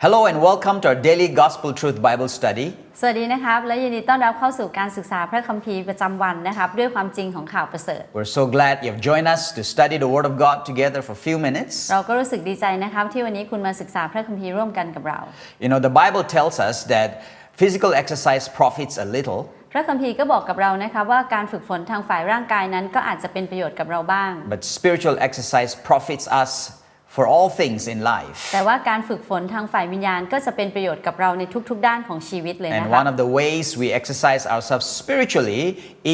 Hello and welcome to our daily Gospel Truth Bible study. สวัสดีนะครับ และยินดีต้อนรับเข้าสู่การศึกษาพระคัมภีร์ประจำวันนะครับ ด้วยความจริงของข่าวประเสริฐ We're so glad you have joined us to study the Word of God together for a few minutes. เราก็รู้สึกดีใจนะครับ ที่วันนี้คุณมาศึกษาพระคัมภีร์ร่วมกันกับเรา You know, the Bible tells us that physical exercise profits a little, พระคัมภีร์ก็บอกกับเรานะครับว่าการฝึกฝนทางฝ่ายร่างกายนั้นก็อาจจะเป็นประโยชน์กับเราบ้าง but spiritual exercise profits us for all things in life. แต่ว่าการฝึกฝนทางฝ่ายวิญญาณก็จะเป็นประโยชน์กับเราในทุกๆ ด้านของชีวิตเลยนะ And ครั one บ of the ways we exercise ourselves spiritually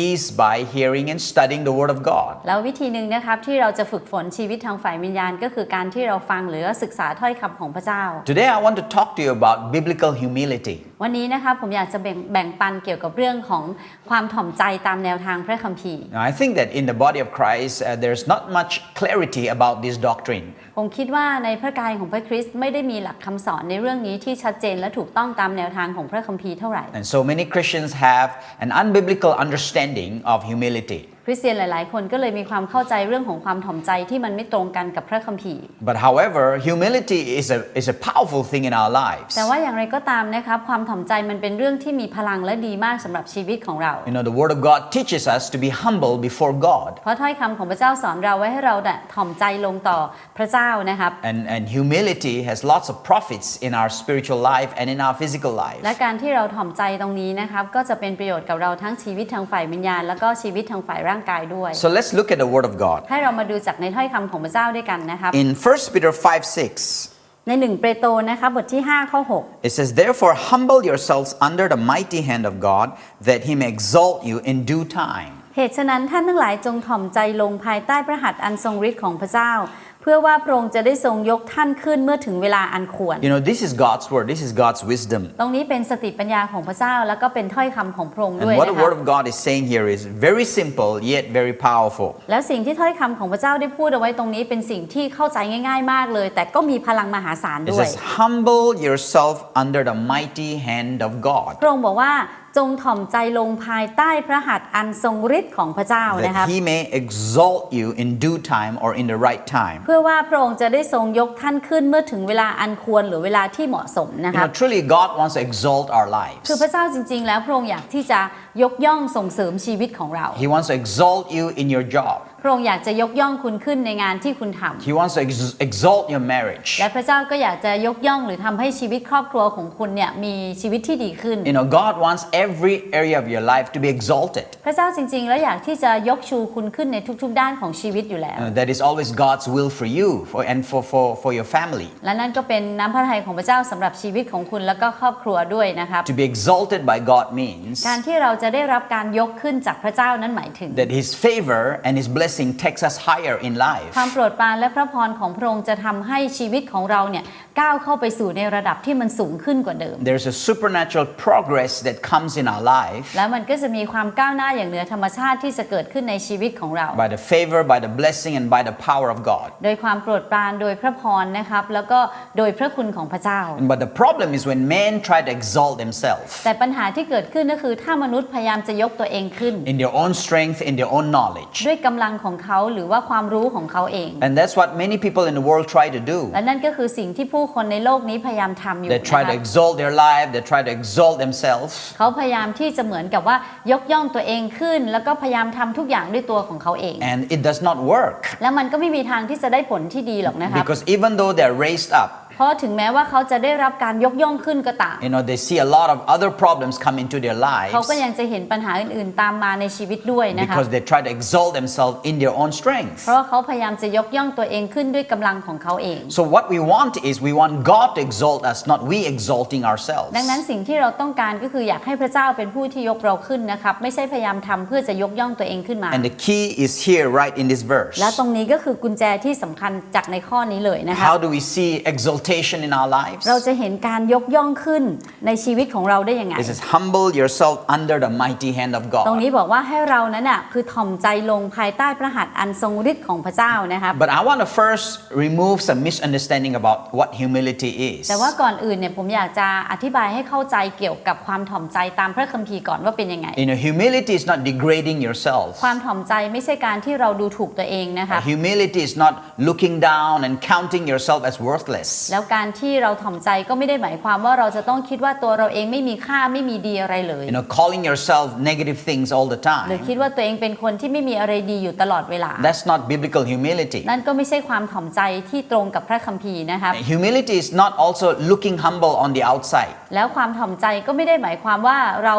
is by hearing and studying the Word of God. แล้ววิธีหนึ่งนะครับที่เราจะฝึกฝนชีวิตทางฝ่ายวิญญาณ ก็คือการที่เราฟังหรือว่าศึกษาถ้อยคำของพระเจ้า Today, I want to talk to you about biblical humility. วันนี้นะครับผมอยากจะแบ่งแบ่งปันเกี่ยวกับเรื่องของความถ่อมใจตามแนวทางพระคัมภีร์ Now, I think that in the body of Christ, uh, there's not much clarity about this doctrine. ผม คิดว่าในพระกายของพระคริสต์ไม่ได้มีหลักคำสอนในเรื่องนี้ที่ชัดเจนและถูกต้องตามแนวทางของพระคัมภีร์เท่าไหร่ And so many Christians have an unbiblical understanding of humility. คริสเตียนหลาย ๆ คนก็เลยมีความเข้าใจเรื่องของความถ่อมใจที่มันไม่ตรงกันกับพระคัมภีร์ But however, humility is a, is a powerful thing in our lives. แต่ว่าอย่างไรก็ตามนะครับความถ่อมใจมันเป็นเรื่องที่มีพลังและดีมากสำหรับชีวิตของเรา You know, the Word of God teaches us to be humble before God. เพราะถ้อยคำของพระเจ้าสอนเราไว้ให้เราเนี่ยถ่อมใจลงต่อพระเจ้านะครับ And, and humility has lots of profits in our spiritual life and in our physical life. และการที่เราถ่อมใจตรงนี้นะครับก็จะเป็นประโยชน์กับเราทั้งชีวิตทางฝ่ายวิญญาณ แล้วก็ชีวิตทางฝ่ายร่างกายด้วย So let's look at the Word of God. ให้เรามาดูจากในถ้อยคำของพระเจ้าด้วยกันนะครับ In 1 Peter 5 6, ในหนึ่งเปโตรนะครับบทที่ 5 ข้อ it says, Therefore, humble yourselves under the mighty hand of God, that he may exalt you in due time. 6เหตุฉะนั้นท่านทั้งหลายจงถ่อมใจลงภายใต้พระหัตถ์อันทรงฤทธิ์ของพระเจ้าเพื่อว่าพระองค์จะได้ทรงยกท่านขึ้นเมื่อถึงเวลาอันควร You know, this is God's Word, this is God's wisdom. ตรงนี้เป็นสติปัญญาของพระเจ้าแล้วก็เป็นถ้อยคำของพระองค์ And ด้วย what นะ the ครั Word บ of God is saying here is very simple yet very powerful. แล้วสิ่งที่ถ้อยคำของพระเจ้าได้พูดเอาไว้ตรงนี้เป็นสิ่งที่เข้าใจง่าย ๆ มากเลย แต่ก็มีพลังมหาศาล It ด้วย says, Humble yourself under the mighty hand of God, พระองค์บอกว่า จงถ่อมใจลงภายใต้พระหัตถ์อันทรงฤทธิ์ของพระเจ้านะครับ that he may exalt you in due time or in the right time. เพื่อว่าพระองค์จะได้ทรงยกท่านขึ้นเมื่อถึงเวลาอันควรหรือเวลาที่เหมาะสมนะ You ครับ know, truly, God wants to exalt our lives. คือพระเจ้าจริง ๆ แล้วพระองค์อยากที่จะ ยกย่องส่งเสริมชีวิตของเรา He wants to exalt you in your job. พระองค์อยากจะยกย่องคุณขึ้นในงานที่คุณทำ He wants to ex- exalt your marriage. และพระเจ้าก็อยากจะยกย่องหรือทำให้ชีวิตครอบครัวของคุณเนี่ยมีชีวิตที่ดีขึ้น You know, God wants every area of your life to be exalted. พระเจ้าจริงๆ แล้วอยากที่จะยกชูคุณขึ้นในทุกๆ ด้านของชีวิตอยู่แล้ว You know, that is always God's will for you for, and for, for, for your family. และนั่นก็เป็นน้ำพระทัยของพระเจ้าสำหรับชีวิตของคุณแล้วก็ครอบครัวด้วยนะครับ To be exalted by God means การที่เราจะได้รับการยกขึ้นจากพระเจ้านั้นหมายถึง that His favor and His blessing takes us higher in life. ความโปรดปรานและพระพรของพระองค์จะทำให้ชีวิตของเราเนี่ย ก้าวเข้าไปสู่ในระดับที่มันสูงขึ้นกว่าเดิม There's a supernatural progress that comes in our life แล้วมันก็จะมีความก้าวหน้าอย่างเหนือธรรมชาติที่จะเกิดขึ้นในชีวิตของเรา by the favor, by the blessing, and by the power of God. โดยความโปรดปรานโดยพระพรนะครับแล้วก็โดยพระคุณของพระเจ้า But the problem is when men try to exalt themselves แต่ปัญหาที่เกิดขึ้นก็คือถ้ามนุษย์พยายามจะยกตัวเองขึ้น in their own strength, in their own knowledge. ด้วยกำลังของเขาหรือว่าความรู้ของเขาเอง And that's what many people in the world try to do. และนั่นก็คือสิ่งที่ผู้คนในโลกนี้พยายามทำอยู่ They นะ try ค to รับ exalt their life, they try to exalt themselves. เขาพยายามที่จะเหมือนกับว่ายกย่องตัวเองขึ้น แล้วก็พยายามทำทุกอย่างด้วยตัวของเขาเอง And it does not work แล้วมันก็ไม่มีทางที่จะได้ผลที่ดีหรอกนะครับ because even though they're raised up, เพราะถึงแม้ว่าเขาจะได้รับการยกย่องขึ้นก็ตาม you know, they see a lot of other problems come into their เขา lives ก็ยังจะเห็นปัญหาอื่นๆ ตามมาในชีวิตด้วยนะครับ because they try to exalt themselves in their own strength. เพราะว่าเขาพยายามจะยกย่องตัวเองขึ้นด้วยกำลังของเขาเอง So what we want is we want God to exalt us, not we exalting ourselves. ดังนั้นสิ่งที่เราต้องการก็คืออยากให้พระเจ้าเป็นผู้ที่ยกเราขึ้นนะครับไม่ใช่พยายามทำเพื่อจะยกย่องตัวเองขึ้นมา And the key is here right in this verse. และตรงนี้ก็คือกุญแจที่สำคัญจากในข้อนี้เลยนะครับ How do we see exaltation in our lives? เราจะเห็นการยกย่องขึ้นในชีวิตของเราได้ยังไง It says, humble yourself under the mighty hand of ตรง God. นี้บอกว่าให้เรานั้นน่ะคือถ่อมใจลงภายใต้พระหัตถ์อันทรงฤทธิ์ของพระเจ้านะครับ But I want to first remove some misunderstanding about what humility is. แต่ว่าก่อนอื่นเนี่ยผมอยากจะอธิบายให้เข้าใจเกี่ยวกับความถ่อมใจตามพระคัมภีร์ก่อนว่าเป็นยังไง You know, humility is not degrading yourself. ความถ่อมใจไม่ใช่การที่เราดูถูกตัวเองนะคะ Humility is not looking down and counting yourself as worthless. แล้วแล้วการที่เราถ่อมใจก็ไม่ได้หมายความว่าเราจะต้องคิดว่าตัวเราเองไม่มีค่าไม่มีดีอะไรเลย You know, calling yourself negative things all the หรือ time. คิดว่าตัวเองเป็นคนที่ไม่มีอะไรดีอยู่ตลอดเวลา That's not biblical humility. นั่นก็ไม่ใช่ความถ่อมใจที่ตรงกับพระคัมภีร์นะครับ Humility is not also looking humble on the outside. แล้วความถ่อมใจก็ไม่ได้หมายความว่าเรา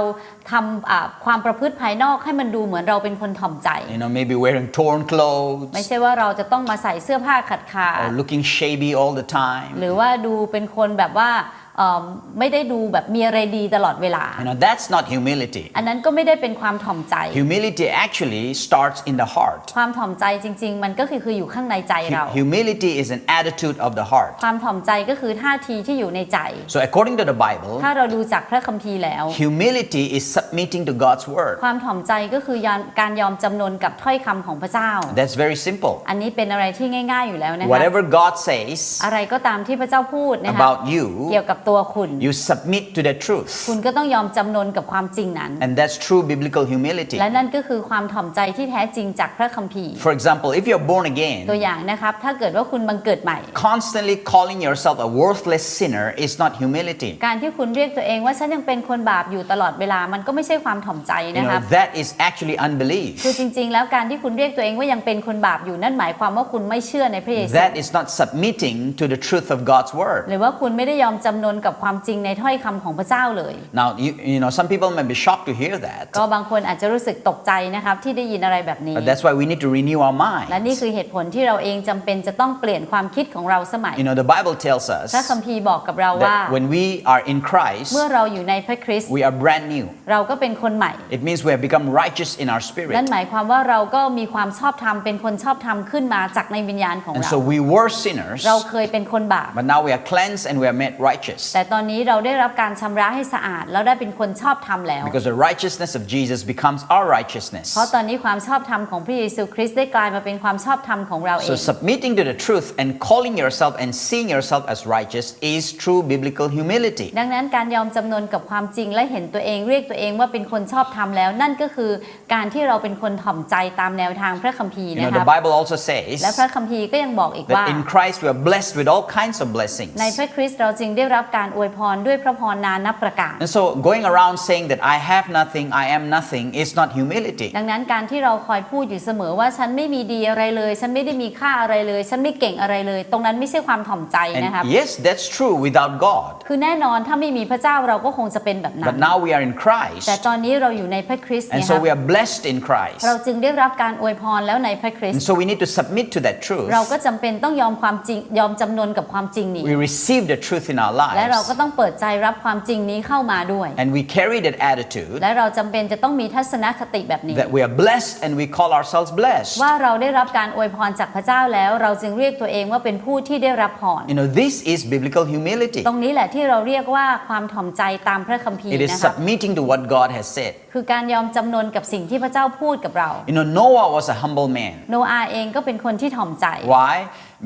ทำอ่าความประพฤติภายนอกให้มันดูเหมือนเราเป็นคนถ่อมใจ You know, maybe wearing torn clothes ไม่ใช่ว่าเราจะต้องมาใส่เสื้อผ้าขาดขาด or looking shabby all the time. หรือือว่าดูเป็นคนแบบว่า ไม่ได้ดูแบบมีอะไรดีตลอดเวลา You know, that's not humility. อันนั้นก็ไม่ได้เป็นความถ่อมใจ Humility actually starts in the heart. ความถ่อมใจจริง ๆ มันก็คือคืออยู่ข้างในใจเรา Hu- Humility is an attitude of the heart. ความถ่อมใจก็คือท่าทีที่อยู่ในใจ So, according to the Bible, ถ้าเราดูจากพระคัมภีร์แล้ว humility is submitting to God's word. ความถ่อมใจก็คือยอมการยอมจำนนกับถ้อยคำของพระเจ้า That's very simple. อันนี้เป็นอะไรที่ง่าย ๆอยู่แล้วนะคะ Whatever God says อะไรก็ตามที่พระเจ้าพูดนะคะ about you, เกี่ยวกับตัวคุณ you submit to the truth. คุณก็ต้องยอมจำนนกับความจริงนั้น And that's true biblical humility. และนั่นก็คือความถ่อมใจที่แท้จริงจากพระคัมภีร์ For example, if you're born ตัว again, อย่างนะครับ ถ้าเกิดว่าคุณบังเกิดใหม่ constantly calling yourself a worthless sinner is not humility. การที่คุณเรียกตัวเองว่าฉันยังเป็นคนบาปอยู่ตลอดเวลามันก็ไม่ใช่ความถ่อมใจ You นะครับ know, that is actually unbelief. คือจริง ๆ แล้วการที่คุณเรียกตัวเองว่ายังเป็นคนบาปอยู่นั่นหมายความว่าคุณไม่เชื่อในพระเยซู That is not submitting to the truth of God's word. หรือว่าคุณไม่ได้ยอมจำนนกับความจริงในถ้อยคำของพระเจ้าเลย Now, you, you know, some people may be shocked to hear that. ก็บางคนอาจจะรู้สึกตกใจนะครับที่ได้ยินอะไรแบบนี้ But that's why we need to renew our และนี่ minds. คือเหตุผลที่เราเองจำเป็นจะต้องเปลี่ยนความคิดของเราสมัย You know, the Bible tells us พระคัมภีร์บอกกับเราว่า that when we are in Christ, เมื่อเราอยู่ในพระคริสต์ we are brand new. เราก็เป็นคนใหม่ It means we have become righteous in our นั่น spirit. หมายความว่าเราก็มีความชอบธรรมเป็นคนชอบธรรมขึ้นมาจากในวิญญาณของ And เรา so we were sinners, เราเคยเป็นคนบาป but now we are cleansed and we are made righteous. แต่ตอนนี้เราได้รับการชำระให้สะอาดแล้วได้เป็นคนชอบธรรมแล้ว Because the righteousness of Jesus becomes our righteousness. เพราะตอนนี้ความชอบธรรมของพระเยซูคริสต์ได้กลายมาเป็นความชอบธรรมของเราเอ So ง submitting to the truth and calling yourself and seeing yourself as righteous is true biblical humility. ดังนั้นการยอมจำนนกับความจริงและเห็นตัวเองเรียกตัวเองว่าเป็นคนชอบธรรมแล้ว นั่นก็คือการที่เราเป็นคนถ่อมใจตามแนวทางพระคัมภีร์ You นะ know, ครั the บ Bible also says และพระคัมภีร์ก็ยังบอกอีกว่า that in Christ we are blessed with all kinds of blessings. ในพระคริสต์เราจึงได้รับการอวยพรด้วยพระพรนานับประการ And so going around saying that I have nothing, I am nothing is not humility. ดังนั้นการที่เราคอยพูดอยู่เสมอว่าฉันไม่มีดีอะไรเลย ฉันไม่ได้มีค่าอะไรเลย ฉันไม่เก่งอะไรเลย ตรงนั้นไม่ใช่ความถ่อมใจนะครับ And yes, that's true without God. คือแน่นอนถ้าไม่มีพระเจ้าเราก็คงจะเป็นแบบนั้ But น now we are in Christ. แต่ตอนนี้เราอยู่ในพระคริสต์ And เนี่ยค so รับ we are blessed in Christ. เราจึงได้รับการอวยพรแล้วในพระคริส And ต์ so we need to submit to that truth. เราก็จำเป็นต้องยอมความจริงยอมจำนนกับความจริงนี้ We receive the truth in our และเรา lives. ก็ต้องเปิดใจรับความจริงนี้เข้ามาด้วย And we carry that attitude และเราจำเป็นจะต้องมีทัศนคติแบบนี้ that we are blessed and we call ourselves blessed. ว่าเราได้รับการอวยพรจากพระเจ้าแล้ว เราจึงเรียกตัวเองว่าเป็นผู้ที่ได้รับพร You know, this is biblical humility. ตรงนี้แหละที่เราเรียกว่าความถ่อมใจตามพระคัมภีร์ It is นะครับ submitting to what God has said. คือการยอมจำนนกับสิ่งที่พระเจ้าพูดกับเรา You know, Noah was a humble man. โนอาห์เองก็เป็นคนที่ถ่อมใจ Why?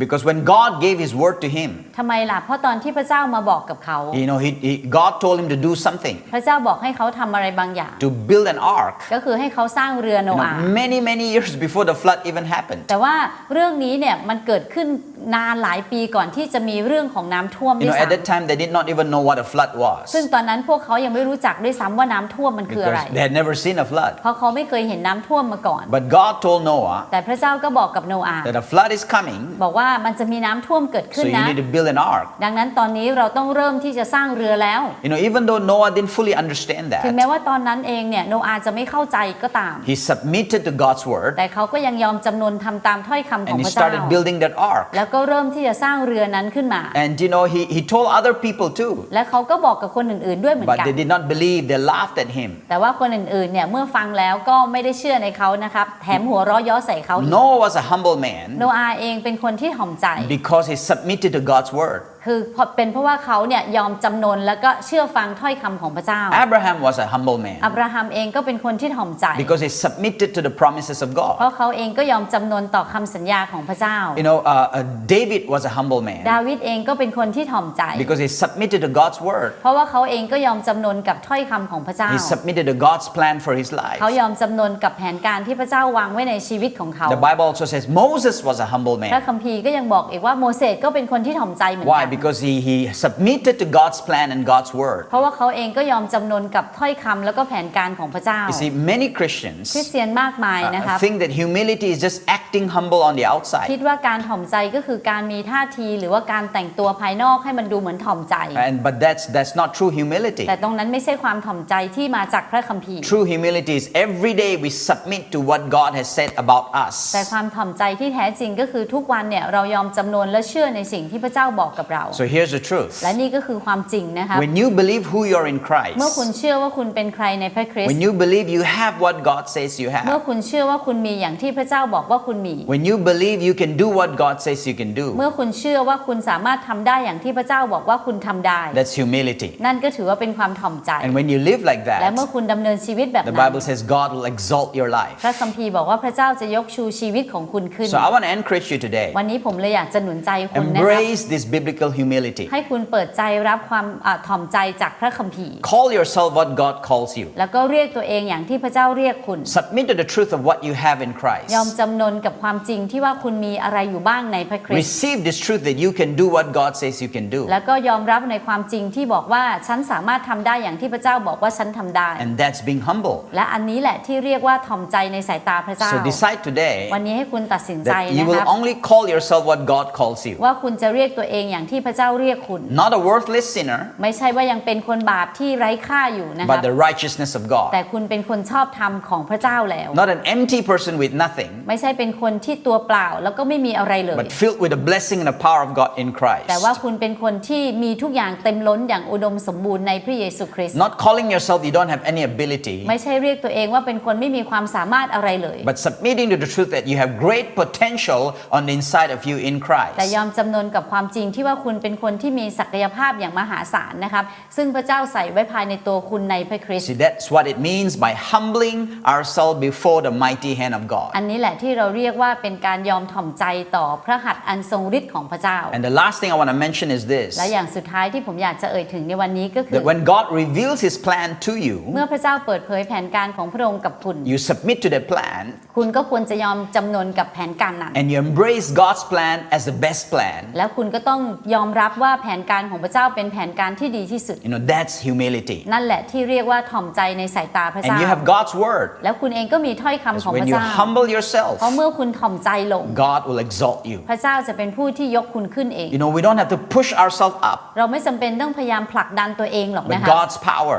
Because when God gave his word to him, ทำไมล่ะเพราะตอนที่พระเจ้ามาบอกกับเขา you know, he, he, God told him to do something, พระเจ้าบอกให้เขาทำอะไรบางอย่าง to build an ark. ก็คือให้เขาสร้างเรือโน You อาห์ know, many, many years before the flood even happened. แต่ว่าเรื่องนี้เนี่ยมันเกิดขึ้นนานหลายปีก่อนที่จะมีเรื่องของน้ำท่วม You ด้วย know, at ซ้ that time, they did not even know what a flood ำซึ่ง was ตอนนั้นพวกเขายังไม่รู้จักด้วยซ้ำว่าน้ำท่วมมันคืออะไร because they had never seen a flood. เพราะเขาไม่เคยเห็นน้ำท่วมมาก่อน But God told Noah แต่พระเจ้าก็บอกกับโนอาห์ that a flood is coming, บอกว่ามันจะมีน้ำท่วมเกิดขึ้น so you นะ need to build an ark. ดังนั้นตอนนี้เราต้องเริ่มที่จะสร้างเรือแล้ว You know, even though Noah didn't fully understand ถึงแม้ that, ว่าตอนนั้นเองเนี่ยโนอาห์จะไม่เข้าใจก็ตาม he submitted to God's word แต่เขาก็ยังยอมจำนนทำตามถ้อยคำของ and พ he ระเจ้า started building that ark. แล้วก็เริ่มที่จะสร้างเรือนั้นขึ้นมา And you know, he, he told other people too, และเขาก็บอกกับคนอื่นๆด้วยเหมือน but กัน they did not believe. They laughed at him. แต่ว่าคนอื่นๆเนี่ยเมื่อฟังแล้วก็ไม่ได้เชื่อในเขานะครับแถมหัวเราะเย้อใส่เขาอีก Noah was a humble โน man อาห์เองเป็นคนที่ถ่อมใจ because he submitted to God's word. คือเพราะเป็นเพราะว่าเขาเนี่ยยอมจำนนแล้วก็เชื่อฟังถ้อยคำของพระเจ้า Abraham was a humble อั man บราฮัมเองก็เป็นคนที่ถ่อมใจ because he submitted to the promises of เพ God. ราะเขาเองก็ยอมจำนนต่อคำสัญญาของพระเจ้า You know, uh, uh, David was a humble ดา man วิดเองก็เป็นคนที่ถ่อมใจ because he submitted to God's word. เพราะว่าเขาเองก็ยอมจำนนกับถ้อยคำของพระเจ้า He submitted to God's plan for his life. เขายอมจำนนกับแผนการที่พระเจ้าวางไว้ในชีวิตของเขา The Bible also says Moses was a humble พระ man. คัมภีร์ก็ยังบอกอีกว่าโมเสสก็เป็นคนที่ถ่อมใจเหมือนกั Why? Because he, he submitted to God's plan and God's word. เพราะว่าเขาเองก็ยอมจำนนกับถ้อยคำแล้วก็แผนการของพระเจ้า You see, many Christians คริสเตียนมากมาย uh, นะครับ think that humility is just acting humble on the คิ outside. ดว่าการถ่อมใจก็คือการมีท่าทีหรือว่าการแต่งตัวภายนอกให้มันดูเหมือนถ่อมใจ And, but that's, that's not true humility. แต่ตรงนั้นไม่ใช่ความถ่อมใจที่มาจากพระคัมภีร์ True humility is every day we submit to what God has said about us. แต่ความถ่อมใจที่แท้จริงก็คือทุกวันเนี่ยเรายอมจำนวนและเชื่อในสิ่งที่พระเจ้าบอกกับเรา So here's the truth. และนี่ก็คือความจริงนะคะ When you believe who you are in เมื่อ Christ, คุณเชื่อว่าคุณเป็นใครในพระคริส when ต์ you believe you have what God says you เมื่อ have, คุณเชื่อว่าคุณมีอย่างที่พระเจ้าบอกว่าคุณมี when you believe you can do what God says you can do, เมื่อคุณเชื่อว่าคุณสามารถทำได้อย่างที่พระเจ้าบอกว่าคุณทำได้ that's humility. นั่นก็ถือว่าเป็นความถ่อมใจ And when you live like และเมื่อ that, คุณดำเนินชีวิตแบบ the นั้น Bible says God will exalt your life. พระคัมภีร์บอกว่าพระเจ้าจะยกชูชีวิตของคุณขึ้น So I want to encourage you today. วันนี้ผมเลยอยากจะหนุนใจคุณนะครับ Embrace this biblical humility. ให้คุณเปิดใจรับความอ่าถ่อมใจจากพระคัมภีร์ Call yourself what God calls you. แล้วก็เรียกตัวเองอย่างที่พระเจ้าเรียกคุณ Submit to the truth of what you have in ยอม Christ. จำนนกับความจริงที่ว่าคุณมีอะไรอยู่บ้างในพระคริสต์ Receive this truth that you can do what God says you can do. แล้วก็ยอมรับในความจริงที่บอกว่าฉันสามารถทำได้อย่างที่พระเจ้าบอกว่าฉันทำได้ And that's being humble. และอันนี้แหละที่เรียกว่าถ่อมใจในสายตาพระเจ้า So decide วัน today นี้ให้คุณตัดสินใจ that you นะค will รับ only call yourself what God calls you. ว่าคุณจะเรียกตัวเองอย่างที่พระเจ้าเรียกคุณ Not a worthless sinner, ไม่ใช่ว่ายังเป็นคนบาปที่ไร้ค่าอยู่นะครั but บ the righteousness of แต่ God. คุณเป็นคนชอบธรรมของพระเจ้าแล้ว Not an empty person with nothing, ไม่ใช่เป็นคนที่ตัวเปล่าแล้วก็ไม่มีอะไรเลย but filled with the blessing and the power of God in แต่ว่า Christ. คุณเป็นคนที่มีทุกอย่างเต็มล้นอย่างอุดมสมบูรณ์ในพระเยซูคริสต์ Not calling yourself you don't have any ability, ไม่ใช่เรียกตัวเองว่าเป็นคนไม่มีความสามารถอะไรเลย but submitting to the truth that you have great potential on the inside of you in แต่ย Christ. อมจำนนกับความจริงที่ว่าคุณเป็นคนที่มีศักยภาพอย่างมหาศาลนะครับ ซึ่งพระเจ้าใส่ไว้ภายในตัวคุณในพระคริสต์ See, that's what it means by humbling ourselves before the mighty hand of God. อันนี้แหละที่เราเรียกว่าเป็นการยอมถ่อมใจต่อพระหัตถ์อันทรงฤทธิ์ของพระเจ้า And the last thing I want to mention is this และอย่างสุดท้ายที่ผมอยากจะเอ่ยถึงในวันนี้ก็คือ that when God reveals his plan to you, เมื่อพระเจ้าเปิดเผยแผนการของพระองค์กับคุณ you submit to that plan คุณก็ควรจะยอมจำนนกับแผนการนั้น and you embrace God's plan as the best plan. แล้วคุณก็ต้องยอมรับว่าแผนการของพระเจ้าเป็นแผนการที่ดีที่สุด You know, that's humility. นั่นแหละที่เรียกว่าถ่อมใจในสายตาพระ And เจ้า you have God's word. แล้วคุณเองก็มีถ้อยคำ Because ของพ when ระ you เจ้า humble yourself, เพราะเมื่อคุณถ่อมใจลง God will exalt you. พระเจ้าจะเป็นผู้ที่ยกคุณขึ้นเอง You know, we don't have to push ourselves up, เราไม่จำเป็นต้องพยายามผลักดันตัวเองหรอก but นะคะ God's power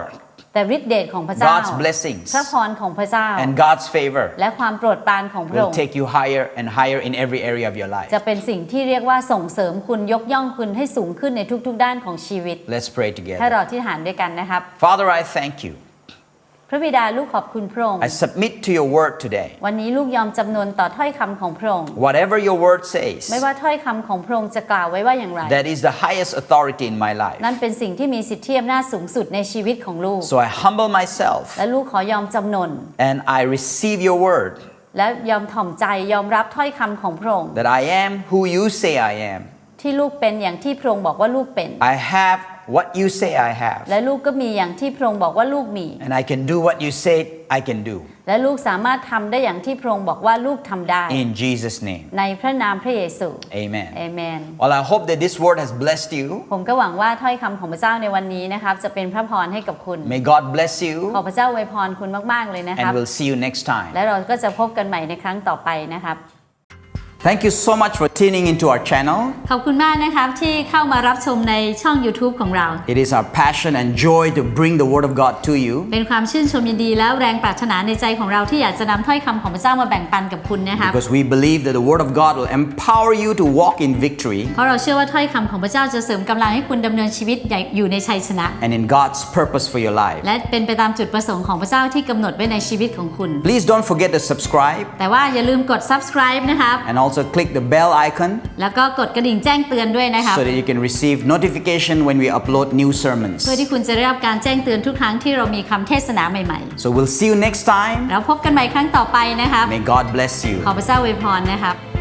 แต่ฤทธิเดชของพระเจ้า God's blessings พระพรของพระเจ้า and God's favor และความโปรดปรานของพระอง will ค์ take you higher and higher in every area of your life. จะเป็นสิ่งที่เรียกว่าส่งเสริมคุณยกย่องคุณให้สูงขึ้นในทุกๆ ด้านของชีวิต Let's pray ให้ together. เราที่ฐานด้วยกันนะครับ Father, I thank you. พระบิดาลูกขอบคุณพระองค์ I submit to your word today. วันนี้ลูกยอมจำนนต่อถ้อยคำของพระองค์ Whatever your word says, ไม่ว่าถ้อยคำของพระองค์จะกล่าวไว้ว่าอย่างไร that is the highest authority in my life. นั่นเป็นสิ่งที่มีสิทธิอำนาจสูงสุดในชีวิตของลูก So I humble myself และลูกขอยอมจำนน and I receive your word และยอมถ่อมใจยอมรับถ้อยคำของพระองค์ that I am who you say I am. ที่ลูกเป็นอย่างที่พระองค์บอกว่าลูกเป็น I have what you say I have. และลูกก็มีอย่างที่พระองค์บอกว่าลูกมี And I can do what you say I can do. และลูกสามารถทำได้อย่างที่พระองค์บอกว่าลูกทำได้ In Jesus' name. ในพระนามพระเยซู Amen. เอเมน Well, I hope that this word has blessed you. ผมก็หวังว่าถ้อยคำของพระเจ้าในวันนี้นะครับจะเป็นพระพรให้กับคุณ May God bless ขอ you. พระเจ้าอวยพรคุณมากๆเลยนะครับ And we'll see you next time. และเราก็จะพบกันใหม่ในครั้งต่อไปนะครับ Thank you so much for tuning into our channel. ขอบคุณมากนะครับที่เข้ามารับชมในช่อง YouTube ของเรา It is our passion and joy to bring the word of God to you. เป็นความชื่นชมยินดีและแรงปรารถนาในใจของเราที่อยากจะนำถ้อยคำของพระเจ้ามาแบ่งปันกับคุณนะครับ Because we believe that the word of God will empower you to walk in victory เพราะเราเชื่อว่าถ้อยคำของพระเจ้าจะเสริมกำลังให้คุณดำเนินชีวิตอยู่ในชัยชนะ and in God's purpose for your life. และเป็นไปตามจุดประสงค์ของพระเจ้าที่กำหนดไว้ในชีวิตของคุณ Please don't forget to subscribe แต่ว่าอย่าลืมกด subscribe นะครับ and also click the bell icon แล้วก็กดกระดิ่งแจ้งเตือนด้วยนะครับ so that you can receive notification when we upload new sermons. เพื่อที่คุณจะได้รับการแจ้งเตือนทุกครั้งที่เรามีคำเทศนาใหม่ So we'll see you next time. ๆแล้วพบกันใหม่ครั้งต่อไปนะครับ May God bless you. ขอพระเจ้าอวยพรนะครับ